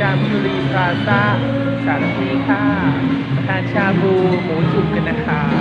จามจุรีพลาซ่าสารพีค่ะทานชาบูหมูจุกกันนะคะ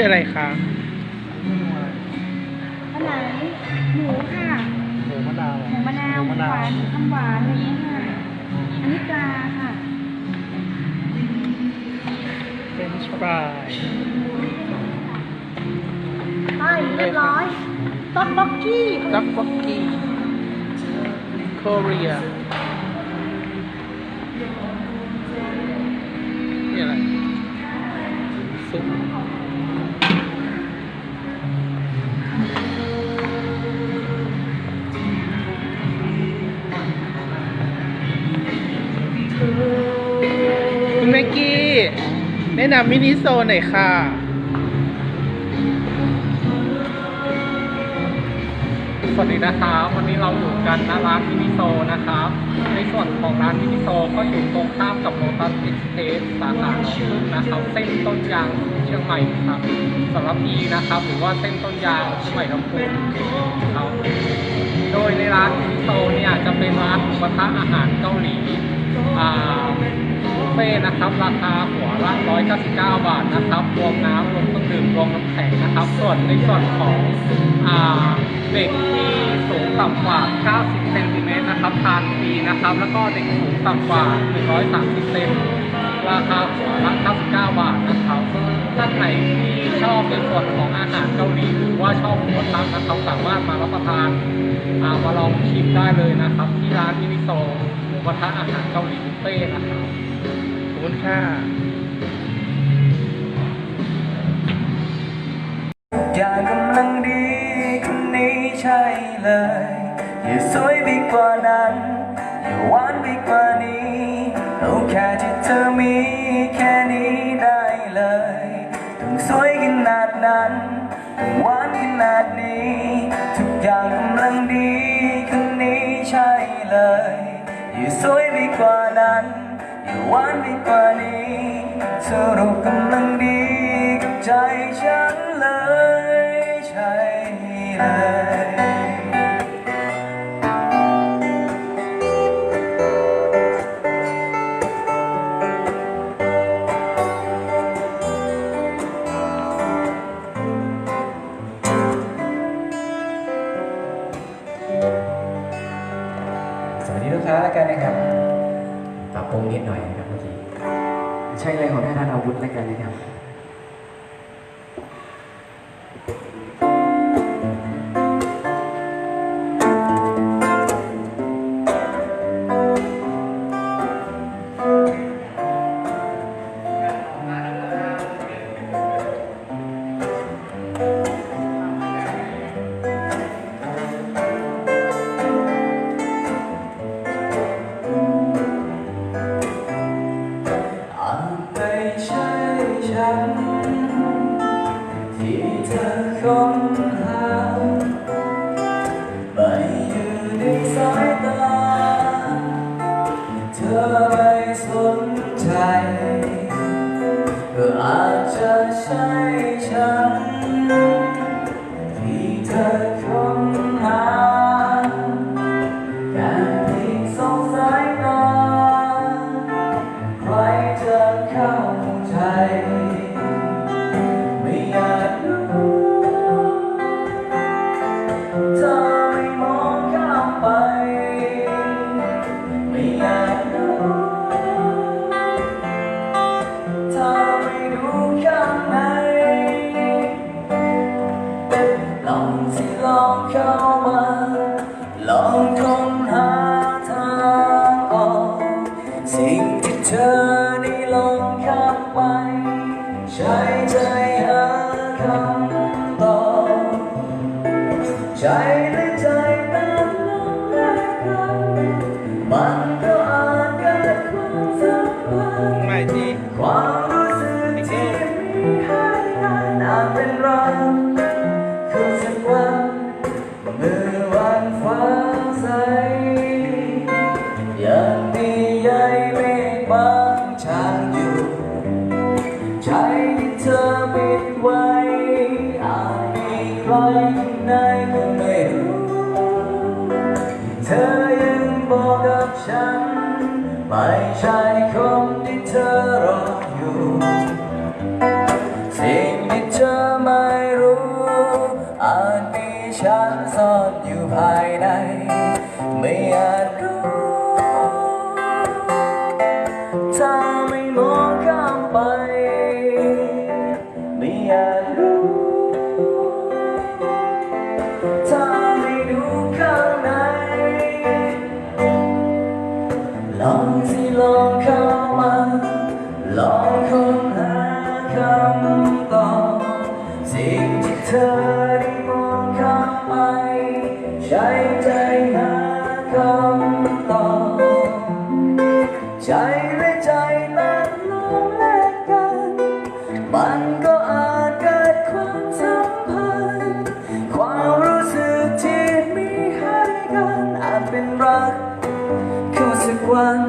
นี่คืออะไรคะอันไหนหมูค่ะ หมูมะนาวหมูมะนาวหมูหวานหมูคำหวานอะไรอย่างเงี้ยค่ะอันนี้ปลาค่ะ เฟรนช์ฟรายใช่เรียบร้อยต๊อกบ็อกกี้ดักบ็อกกี้โคเรียนี่อะไรซุป นะนำมินิโซนหน่อยค่ะ สวัสดีนะครับวันนี้เราอยู่กันณร้านมินิโซนะครับ ในส่วนของร้านมินิโซก็อยู่ตรงข้ามกับโ o ตัสเอ็กซ์เพสสาขาหนองพึ่งนะครับ เส้นต้นยางเชียงใหม่ครับสำหรับพีนะครับ หรือว่าเส้นต้นยางเชียงใหม่ลำพูนครับโดยในร้านมินิโซเนี่ยจะเป็นร้านหมูกระทะอาหารเกาหลีอ่าบุฟเฟ่นะครับ ราคาหัวละ 199 บาทนะครับ รวมน้ำรวมเครื่องดื่มรวมน้ำแข็งนะครับ ส่วนในส่วนของอเด็กที่สูงต่ำกว่า 90 เซนติเมตรนะครับ ทานฟรีนะครับ แล้วก็เด็กสูงต่ำกว่า 130 เซนราคาหัวละ99 บาทนะครับท่านไหนที่ชอบในส่วนของอาหารเกาหลีหรือว่าชอบหมูกระทะนะครับสามารถมารับประทานามาลองชิมได้เลยนะครับ ที่ร้านมินิโซหมูกระทะอาหารเกาหลีบุฟเฟ่ต์นะครับขอบคุณค่ะ แค่ที่เธอมีแค่นี้ได้เลยต้องสวยขนาดนั้นต้องหวานขนาดนี้ ทุกอย่างกำลังดีคนนี้ใช่เลยอย่าสวยไปกว่านั้นอย่าหวานไปกว่านี้สรุปกำลังดีกับใจฉัน กค้าแล้วกันนะครับปรับปรุงนิดหน่อยนะครับเมื่อกี้ใช่เลยของท่านอาวุธแล้วกันนะครับ ไม่อยากรู้ถ้าไม่มองข้ามไป ไม่อยากรู้ถ้าไม่ดูข้างในลองสิลองเข้ามา ความรู้สึกที่มีให้กันอาจเป็นรักคือสักวันเมื่อวันฟ้าใสยังมีใยเมฆบางจางอยู่ใจที่เธอปิดไว้อาจมีใครในก็ไม่รู้เธอยังบอกกับฉัน ไม่ใช่คนที่เธอรออยู่ สิ่งที่เธอไม่รู้ อาจมีฉันซ่อนอยู่ภายในำตอบสิ่งที่เธอได้มองข้ามไปใช้ใจหาคำตอบใจและใจนั้นลงแลกกัน มันก็อาจเกิดความสัมพันธ์ความรู้สึกที่มีให้กันอาจเป็นรักคู่สักวัน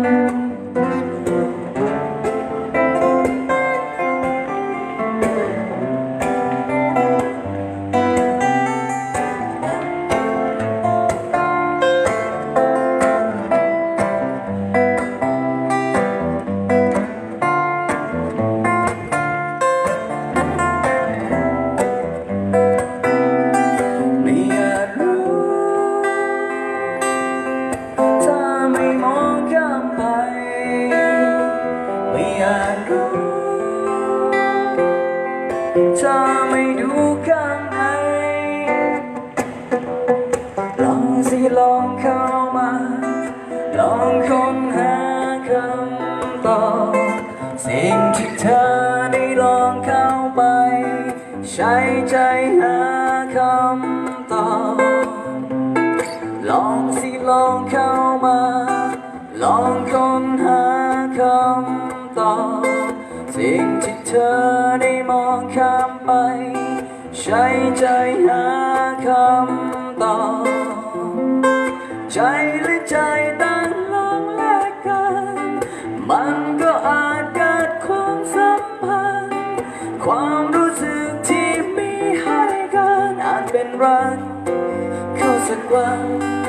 ช้ใจหาคำตอบลองสิลองเข้ามา ลองค้นหาคำตอบสิ่งที่เธอได้มองข้ามไป ใช้ใจหาคำตอบใจและใจต่างลองแลกกัน มันก็อาจเกิดความสัมพันธ์ความรู้สึก เป็นรัก เข้าสักวัน